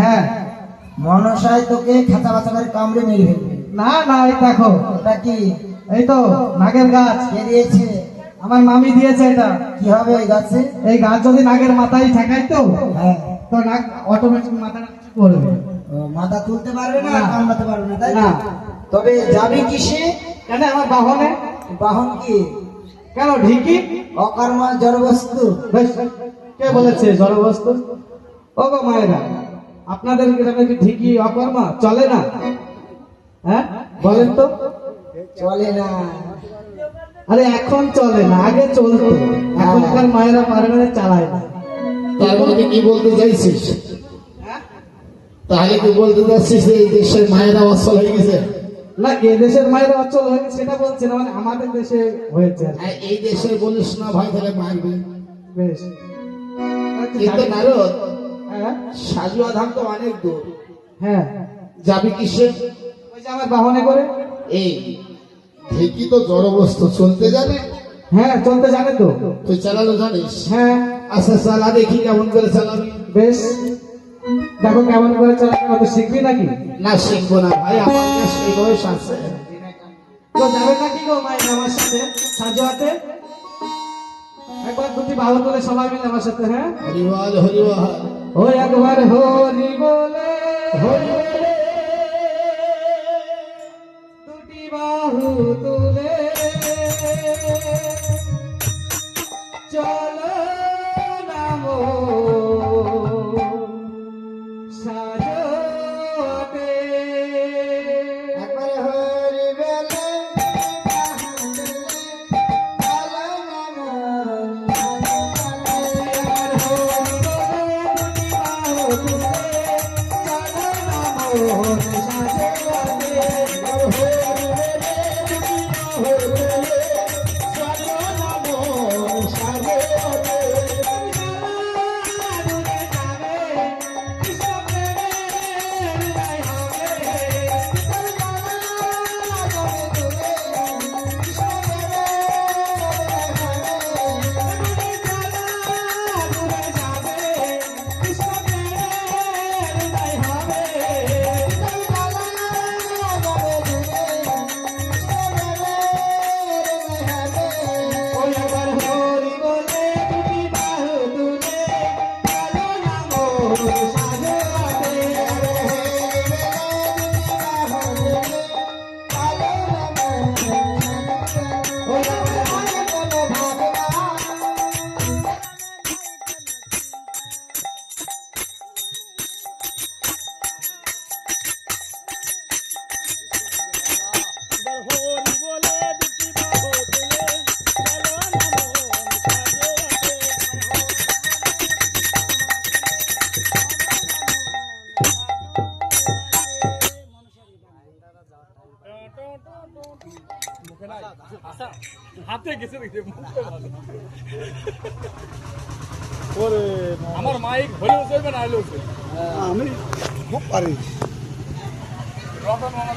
হ্যাঁ। মনসায় তোকে খাঁচা বাচ্চা করে কামড়ে মেরে ফেলবে। না না এই দেখো ওটা কি? এই তো নাগের গাছ কে দিয়েছে? আমার মামি দিয়েছে এটা। কি হবে ওই গাছে? এই গাছ যদি নাগের মাথায় ঠেকাই তো হ্যাঁ। তো নাক অটোমেটিক মাথাটা কিছু করবে। মাথা তুলতে পারবে না। কামড়াতে পারবে না তাই না। তবে যাবে কিসে কেন আমার বাহনে? বাহন কি? কেন ঢিকি? অকর্মা জড়বস্তু। বেশ কে বলেছে জড়বস্তু? ও গো মায়েরা। আপনাদের গ্রামে কি ঢিকি অকর্মা? চলে না? হ্যাঁ? বলেন তো। চলে না। আরে এখন চলে না আগে চলতো। এখনকার মায়েরা পারে না চালায় না। তার মানে কি বলতে চাইছিস? তাহলে কি বলতে চাচ্ছিস যে এই দেশের মায়েরা অসল হয়ে গেছে? না এ দেশের মায়েরা অচল হয়েছে সেটা বলছে না মানে আমাদের দেশে হয়েছে আর এই দেশের বলিস না ভাই তাহলে মারবে। বেশ। কিন্তু নারদ হ্যাঁ? সাজুয়া ধাম তো অনেক দূর। হ্যাঁ। যাবি কিসে? ওই যে আমার বাহনে করে। এই ঢেকি তো জড়বস্তু চলতে জানে হ্যাঁ চলতে জানে তো। তুই চালানো জানিস? হ্যাঁ। আচ্ছা চালা দেখি কেমন করে চালাবি? বেশ। দেখো কেমন করে চালাতে হবে শিখবি নাকি? না শিখব না ভাই আমার কাছে সেই বয়স আছে। তো যাবে নাকি গো মায়ের আমার সাথে? সাজু হাতে একবার দুটি বাহু করে সবাই মিলে আমার সাথে হ্যাঁ? হরিবল হরিবল। ও একবার হরি বলে দুটি বাহু তুলে চলো 我的家乡 Jesus. হাতে গেছে দেখে আমার মাইক হলেও চলবে না হলেও চলবে আমি খুব পারি রতন মামা